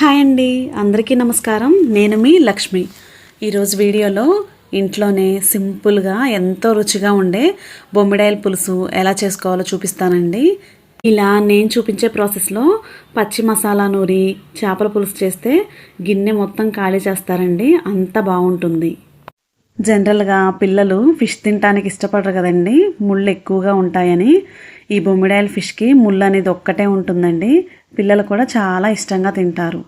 Hi అండి. అందరికీ నమస్కారం. నేను మీ లక్ష్మి. ఈరోజు వీడియోలో ఇంట్లోనే సింపుల్గా ఎంతో రుచిగా ఉండే బొమ్మిడాయల పులుసు ఎలా చేసుకోవాలో చూపిస్తానండి. ఇలా నేను చూపించే ప్రాసెస్లో పచ్చి మసాలా నూరి చేపల పులుసు చేస్తే గిన్నె మొత్తం ఖాళీ చేస్తారండి. అంత బాగుంటుంది. జనరల్గా పిల్లలు ఫిష్ తినడానికి ఇష్టపడరు కదండి. ముళ్ళు ఎక్కువగా ఉంటాయని ఈ బొమ్మిడాయల ఫిష్కి ముళ్ళు అనేది ఒక్కటే ఉంటుందండి. పిల్లలు కూడా చాలా ఇష్టంగా తింటారు.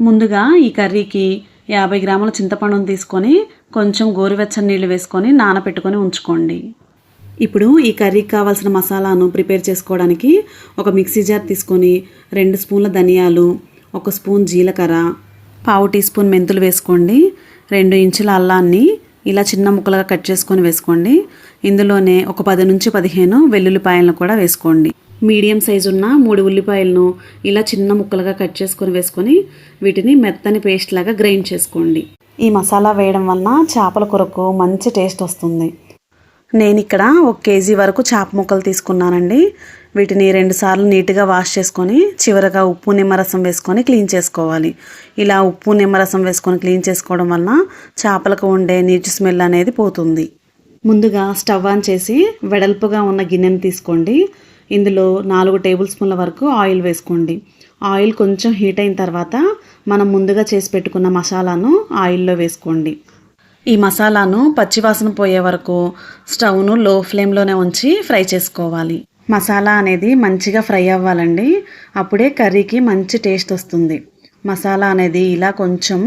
ముందుగా ఈ కర్రీకి యాభై గ్రాముల చింతపండును తీసుకొని కొంచెం గోరువెచ్చని నీళ్ళు వేసుకొని నానబెట్టుకొని ఉంచుకోండి. ఇప్పుడు ఈ కర్రీకి కావాల్సిన మసాలాను ప్రిపేర్ చేసుకోవడానికి ఒక మిక్సీ జార్ తీసుకొని రెండు స్పూన్ల ధనియాలు ఒక స్పూన్ జీలకర్ర పావు టీ స్పూన్ మెంతులు వేసుకోండి. రెండు ఇంచుల అల్లాన్ని ఇలా చిన్న ముక్కలుగా కట్ చేసుకొని వేసుకోండి. ఇందులోనే ఒక పది నుంచి పదిహేను వెల్లుల్లిపాయలను కూడా వేసుకోండి. మీడియం సైజు ఉన్న మూడు ఉల్లిపాయలను ఇలా చిన్న ముక్కలుగా కట్ చేసుకొని వేసుకొని వీటిని మెత్తని పేస్ట్ లాగా గ్రైండ్ చేసుకోండి. ఈ మసాలా వేయడం వలన చేపల కూరకు మంచి టేస్ట్ వస్తుంది. నేను ఇక్కడ ఒక కేజీ వరకు చేప ముక్కలు తీసుకున్నానండి. వీటిని రెండుసార్లు నీట్గా వాష్ చేసుకొని చివరగా ఉప్పు నిమ్మరసం వేసుకొని క్లీన్ చేసుకోవాలి. ఇలా ఉప్పు నిమ్మరసం వేసుకొని క్లీన్ చేసుకోవడం వలన చేపలకు ఉండే నీచు స్మెల్ అనేది పోతుంది. ముందుగా స్టవ్ ఆన్ చేసి వెడల్పుగా ఉన్న గిన్నెను తీసుకోండి. ఇందులో నాలుగు టేబుల్ స్పూన్ల వరకు ఆయిల్ వేసుకోండి. ఆయిల్ కొంచెం హీట్ అయిన తర్వాత మనం ముందుగా చేసి పెట్టుకున్న మసాలాను ఆయిల్లో వేసుకోండి. ఈ మసాలాను పచ్చివాసన పోయే వరకు స్టవ్ను లో ఫ్లేమ్లోనే ఉంచి ఫ్రై చేసుకోవాలి. మసాలా అనేది మంచిగా ఫ్రై అవ్వాలండి. అప్పుడే కర్రీకి మంచి టేస్ట్ వస్తుంది. మసాలా అనేది ఇలా కొంచెం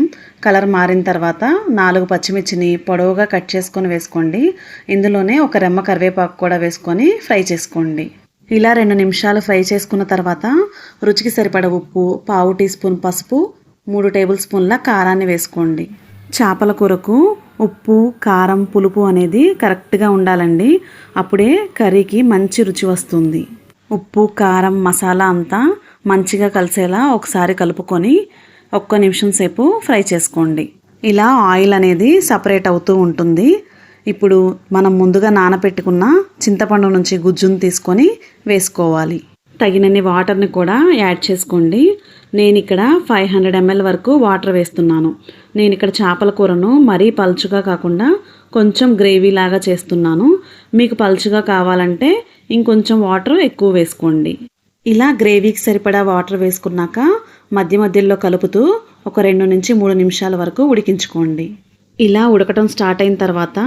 కలర్ మారిన తర్వాత నాలుగు పచ్చిమిర్చిని పొడవుగా కట్ చేసుకొని వేసుకోండి. ఇందులోనే ఒక రెమ్మ కరివేపాకు కూడా వేసుకొని ఫ్రై చేసుకోండి. ఇలా రెండు నిమిషాలు ఫ్రై చేసుకున్న తర్వాత రుచికి సరిపడ ఉప్పు పావు టీ స్పూన్ పసుపు మూడు టేబుల్ స్పూన్ల కారాన్ని వేసుకోండి. చేపల కూరకు ఉప్పు కారం పులుపు అనేది కరెక్ట్గా ఉండాలండి. అప్పుడే కర్రీకి మంచి రుచి వస్తుంది. ఉప్పు కారం మసాలా అంతా మంచిగా కలిసేలా ఒకసారి కలుపుకొని ఒక్క నిమిషం సేపు ఫ్రై చేసుకోండి. ఇలా ఆయిల్ అనేది సపరేట్ అవుతూ ఉంటుంది. ఇప్పుడు మనం ముందుగా నానబెట్టుకున్న చింతపండు నుంచి గుజ్జును తీసుకొని వేసుకోవాలి. తగినన్ని వాటర్ని కూడా యాడ్ చేసుకోండి. నేను ఇక్కడ ఫైవ్ హండ్రెడ్ ఎంఎల్ వరకు వాటర్ వేస్తున్నాను. నేను ఇక్కడ చేపల కూరను మరీ పలుచుగా కాకుండా కొంచెం గ్రేవీ లాగా చేస్తున్నాను. మీకు పలుచుగా కావాలంటే ఇంకొంచెం వాటర్ ఎక్కువ వేసుకోండి. ఇలా గ్రేవీకి సరిపడా వాటర్ వేసుకున్నాక మధ్య మధ్యలో కలుపుతూ ఒక రెండు నుంచి మూడు నిమిషాల వరకు ఉడికించుకోండి. ఇలా ఉడకటం స్టార్ట్ అయిన తర్వాత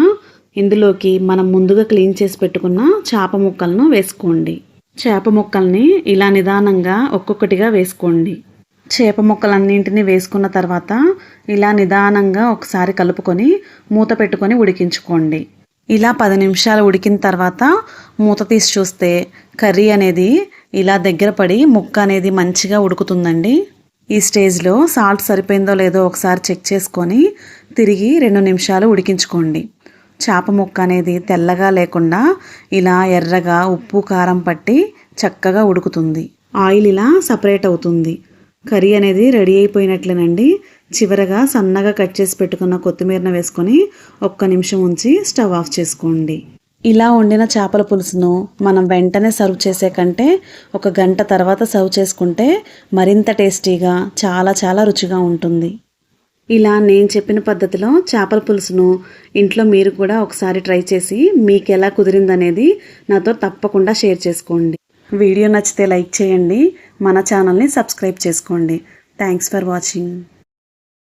ఇందులోకి మనం ముందుగా క్లీన్ చేసి పెట్టుకున్న చేప ముక్కలను వేసుకోండి. చేప ముక్కల్ని ఇలా నిదానంగా ఒక్కొక్కటిగా వేసుకోండి. చేప ముక్కలన్నింటినీ వేసుకున్న తర్వాత ఇలా నిదానంగా ఒకసారి కలుపుకొని మూత పెట్టుకొని ఉడికించుకోండి. ఇలా పది నిమిషాలు ఉడికిన తర్వాత మూత తీసి చూస్తే కర్రీ అనేది ఇలా దగ్గర పడి ముక్క అనేది మంచిగా ఉడుకుతుందండి. ఈ స్టేజ్లో సాల్ట్ సరిపోయిందో లేదో ఒకసారి చెక్ చేసుకొని తిరిగి రెండు నిమిషాలు ఉడికించుకోండి. చేప ముక్క అనేది తెల్లగా లేకుండా ఇలా ఎర్రగా ఉప్పు కారం పట్టి చక్కగా ఉడుకుతుంది. ఆయిల్ ఇలా సపరేట్ అవుతుంది. కర్రీ అనేది రెడీ అయిపోయినట్లేనండి. చివరగా సన్నగా కట్ చేసి పెట్టుకున్న కొత్తిమీరను వేసుకొని ఒక్క నిమిషం ఉంచి స్టవ్ ఆఫ్ చేసుకోండి. ఇలా వండిన చేపల పులుసును మనం వెంటనే సర్వ్ చేసే కంటే ఒక గంట తర్వాత సర్వ్ చేసుకుంటే మరింత టేస్టీగా చాలా చాలా రుచిగా ఉంటుంది. ఇలా నేను చెప్పిన పద్ధతిలో చేపల పులుసును ఇంట్లో మీరు కూడా ఒకసారి ట్రై చేసి మీకు ఎలా కుదిరిందనేది నాతో తప్పకుండా షేర్ చేసుకోండి. వీడియో నచ్చితే లైక్ చేయండి మన ఛానల్ని సబ్స్క్రైబ్ చేసుకోండి. Thanks for watching